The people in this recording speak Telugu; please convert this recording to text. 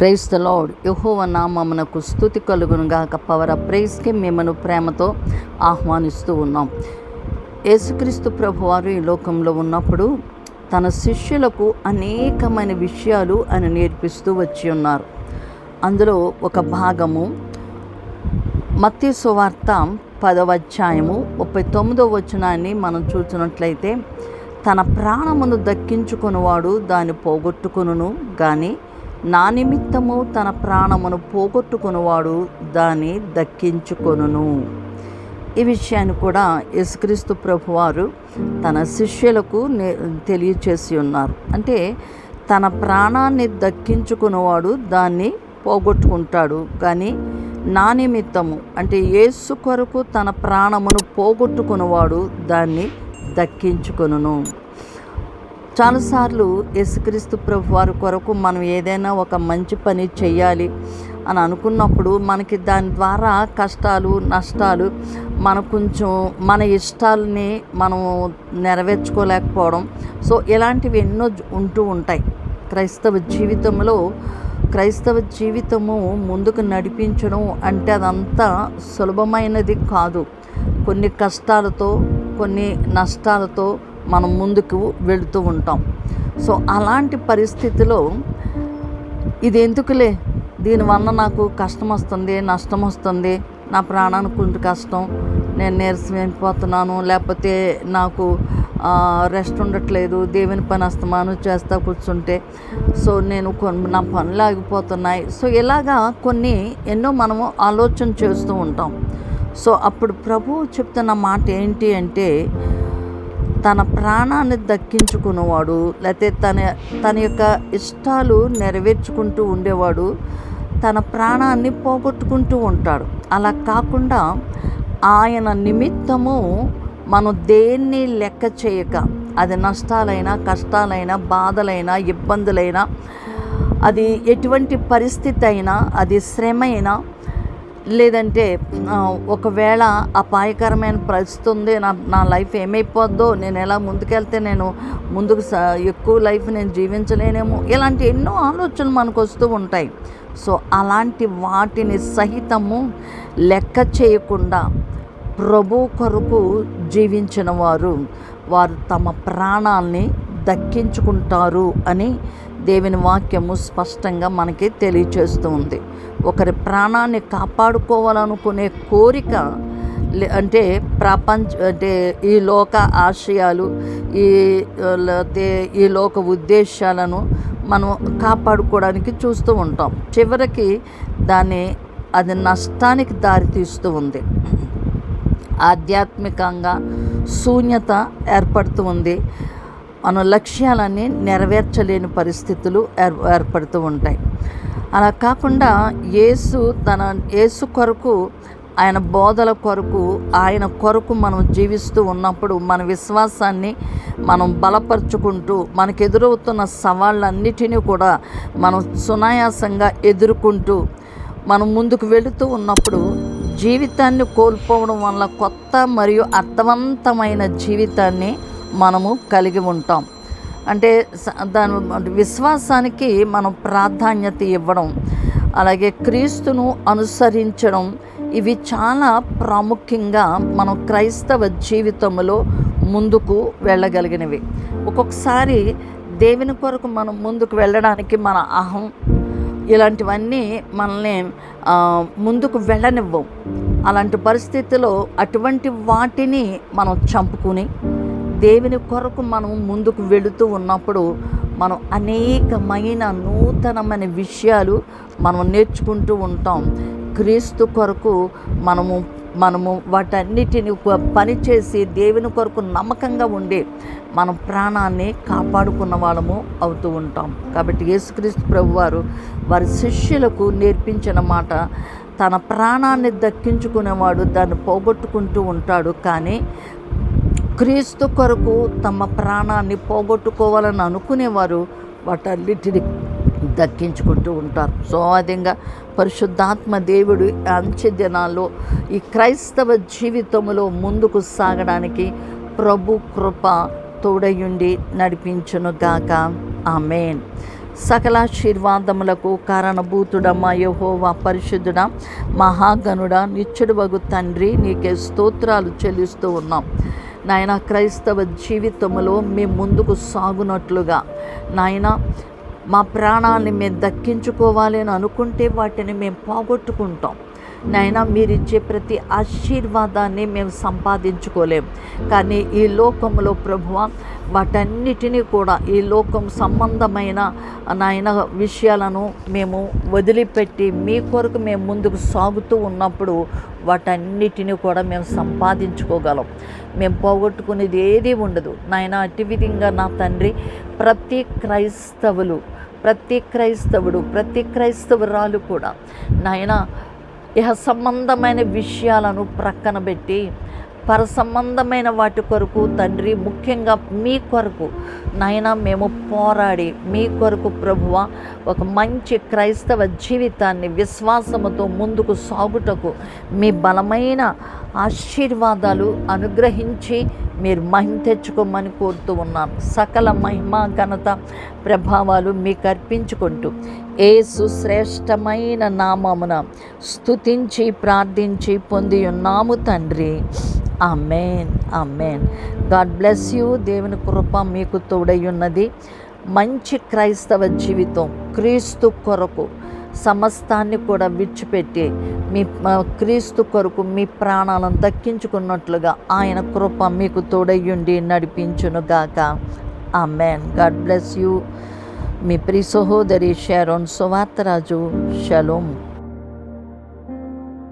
ప్రైజ్ ద లార్డ్ యహోవ నామమునకు స్థుతి కలుగును పవర్ పవర్ ప్రైజ్కి మిమ్మను ప్రేమతో ఆహ్వానిస్తూ ఉన్నాం. యేసుక్రీస్తు ప్రభువారు ఈ లోకంలో ఉన్నప్పుడు తన శిష్యులకు అనేకమైన విషయాలు ఆయన నేర్పిస్తూ వచ్చి ఉన్నారు. అందులో ఒక భాగము మత్తి సువార్త పదవ అధ్యాయము ముప్పై తొమ్మిదో వచనాన్ని మనం చూసినట్లయితే తన ప్రాణమును దక్కించుకునివాడు దాన్ని పోగొట్టుకును కానీ నా నిమిత్తము తన ప్రాణమును పోగొట్టుకునివాడు దాన్ని దక్కించుకొనును. ఈ విషయాన్ని కూడా యేసుక్రీస్తు ప్రభువారు తన శిష్యులకు నే తెలియచేసి ఉన్నారు. అంటే తన ప్రాణాన్ని దక్కించుకున్నవాడు దాన్ని పోగొట్టుకుంటాడు. కానీ నా నిమిత్తము అంటే యేసు కొరకు తన ప్రాణమును పోగొట్టుకున్నవాడు దాన్ని దక్కించుకొనును. చాలాసార్లు యేసుక్రీస్తు ప్రభు వారి కొరకు మనం ఏదైనా ఒక మంచి పని చేయాలి అని అనుకున్నప్పుడు మనకి దాని ద్వారా కష్టాలు నష్టాలు మన కొంచెం మన ఇష్టాలని మనం నెరవేర్చుకోలేకపోవడం. సో ఇలాంటివి ఎన్నో ఉంటూ ఉంటాయి. క్రైస్తవ జీవితంలో క్రైస్తవ జీవితము ముందుకు నడిపించడం అంటే అదంతా సులభమైనది కాదు. కొన్ని కష్టాలతో కొన్ని నష్టాలతో మనం ముందుకు వెళుతూ ఉంటాం. సో అలాంటి పరిస్థితిలో ఇది ఎందుకులే దీనివల్ల నాకు కష్టం వస్తుంది నష్టం వస్తుంది నా ప్రాణానికి కొంచెం కష్టం నేను నీరసం అయిపోతున్నాను లేకపోతే నాకు రెస్ట్ ఉండట్లేదు దేవుని పని అస్తమానం చేస్తా కూర్చుంటే సో నేను కొన్ని నా పనులు ఆగిపోతున్నాయి. సో ఇలాగా కొన్ని ఎన్నో మనము ఆలోచన చేస్తూ ఉంటాం. సో అప్పుడు ప్రభువు చెప్తున్న మాట ఏంటి అంటే తన ప్రాణాన్ని దక్కించుకునేవాడు లేకపోతే తన తన యొక్క ఇష్టాలు నెరవేర్చుకుంటూ ఉండేవాడు తన ప్రాణాన్ని పోగొట్టుకుంటూ ఉంటాడు. అలా కాకుండా ఆయన నిమిత్తము మనం దేన్ని లెక్క చేయక అది నష్టాలైనా కష్టాలైనా బాధలైనా ఇబ్బందులైనా అది ఎటువంటి పరిస్థితి అయినా అది శ్రమ అయినా లేదంటే ఒకవేళ అపాయకరమైన పరిస్థితి ఉంది నా నా లైఫ్ ఏమైపోద్దో నేను ఎలా ముందుకెళ్తే నేను ముందుకు స ఎక్కువ లైఫ్ నేను జీవించలేనేమో ఇలాంటి ఎన్నో ఆలోచనలు మనకు వస్తూ ఉంటాయి. సో అలాంటి వాటిని సహితము లెక్క చేయకుండా ప్రభు కొరకు జీవించిన వారు వారు తమ ప్రాణాల్ని దక్కించుకుంటారు అని దేవుని వాక్యము స్పష్టంగా మనకి తెలియచేస్తూ ఉంది. ఒకరి ప్రాణాన్ని కాపాడుకోవాలనుకునే కోరిక లే- అంటే ప్రపంచ అంటే ఈ లోక ఆశయాలు ఈ లేకపోతే ఈ లోక ఉద్దేశాలను మనం కాపాడుకోవడానికి చూస్తూ ఉంటాం. చివరికి దాన్ని అది నష్టానికి దారితీస్తూ ఉంది. ఆధ్యాత్మికంగా శూన్యత ఏర్పడుతూ ఉంది. మన లక్ష్యాలన్నీ నెరవేర్చలేని పరిస్థితులు ఏర్ ఏర్పడుతూ ఉంటాయి. అలా కాకుండా యేసు తన యేసు కొరకు ఆయన బోధల కొరకు ఆయన కొరకు మనం జీవిస్తూ ఉన్నప్పుడు మన విశ్వాసాన్ని మనం బలపరుచుకుంటూ మనకు ఎదురవుతున్న సవాళ్ళన్నిటినీ కూడా మనం సునాయాసంగా ఎదుర్కొంటూ మనం ముందుకు వెళుతూ ఉన్నప్పుడు జీవితాన్ని కోల్పోవడం వల్ల కొత్త మరియు అర్థవంతమైన జీవితాన్ని మనము కలిగి ఉంటాం. అంటే దాని విశ్వాసానికి మనం ప్రాధాన్యత ఇవ్వడం అలాగే క్రీస్తును అనుసరించడం ఇవి చాలా ప్రాముఖ్యంగా మనం క్రైస్తవ జీవితంలో ముందుకు వెళ్ళగలిగినవి. ఒక్కొక్కసారి దేవుని కొరకు మనం ముందుకు వెళ్ళడానికి మన అహం ఇలాంటివన్నీ మనల్ని ముందుకు వెళ్ళనివ్వం అలాంటి పరిస్థితిలో అటువంటి వాటిని మనం చంపుకుని దేవుని కొరకు మనం ముందుకు వెళుతూ ఉన్నప్పుడు మనం అనేకమైన నూతనమైన విషయాలు మనం నేర్చుకుంటూ ఉంటాం. క్రీస్తు కొరకు మనము మనము వాటన్నిటిని పనిచేసి పని చేసి దేవుని కొరకు నమ్మకంగా ఉండి మన ప్రాణాన్ని కాపాడుకున్న వాళ్ళము అవుతూ ఉంటాం. కాబట్టి యేసుక్రీస్తు ప్రభు వారు వారి శిష్యులకు నేర్పించిన మాట తన ప్రాణాన్ని దక్కించుకునేవాడు దాన్ని పోగొట్టుకుంటూ ఉంటాడు. కానీ క్రీస్తు కొరకు తమ ప్రాణాన్ని పోగొట్టుకోవాలని అనుకునేవారు వాటన్నిటిని దక్కించుకుంటూ ఉంటారు. సో విధంగా పరిశుద్ధాత్మ దేవుడు అంచె దినాల్లో ఈ క్రైస్తవ జీవితంలో ముందుకు సాగడానికి ప్రభు కృప తోడయుండి నడిపించును గాక. ఆమెన్. సకలాశీర్వాదములకు కారణభూతుడమ్మా యహోవా పరిశుద్ధుడ మహాగనుడ నిత్యుడు వగు తండ్రి నీకే స్తోత్రాలు చెల్లిస్తూ ఉన్నాం. నాయన క్రైస్తవ జీవితంలో మేము ముందుకు సాగునట్లుగా. నాయన మా ప్రాణాన్ని మేము దక్కించుకోవాలి అని అనుకుంటే వాటిని మేము పోగొట్టుకుంటాం. నాయన మీరు ఇచ్చే ప్రతి ఆశీర్వాదాన్ని మేము సంపాదించుకోలేం. కానీ ఈ లోకంలో ప్రభువ వాటన్నిటినీ కూడా ఈ లోకం సంబంధమైన నాయన విషయాలను మేము వదిలిపెట్టి మీ కొరకు మేము ముందుకు సాగుతూ ఉన్నప్పుడు వాటన్నిటిని కూడా మేము సంపాదించుకోగలం. మేము పోగొట్టుకునేది ఏది ఉండదు. నాయన అటు విధంగా నా తండ్రి ప్రతి క్రైస్తవులు ప్రతి క్రైస్తవుడు ప్రతి క్రైస్తవురాలు కూడా నాయన ఇహ సంబంధమైన విషయాలను ప్రక్కన పెట్టి పర సంబంధమైన వాటి కొరకు తండ్రి ముఖ్యంగా మీ కొరకు. నాయన మేము పోరాడి మీ కొరకు ప్రభువ ఒక మంచి క్రైస్తవ జీవితాన్ని విశ్వాసముతో ముందుకు సాగుటకు మీ బలమైన ఆశీర్వాదాలు అనుగ్రహించి మీరు మహిమ తెచ్చుకోమని కోరుతూ ఉన్నాను. సకల మహిమ ఘనత ప్రభావాలు మీకు అర్పించుకుంటూ ఏసు శ్రేష్టమైన నామమున స్తుతించి ప్రార్థించి పొంది ఉన్నాము తండ్రి. Amen amen God bless you దేవుని కృప మీకు తోడయ్యున్నది. మంచి క్రైస్తవ జీవితం క్రీస్తు కొరకు సమస్తాన్ని కూడా విడిచిపెట్టి మీ క్రీస్తు కొరకు మీ ప్రాణాలను దక్కించుకున్నట్లుగా ఆయన కృప మీకు తోడయ్యుండి నడిపించునుగాక amen God bless you మీ ప్రి సహోదరి షారోన్ సువార్తరాజు. షలోమ్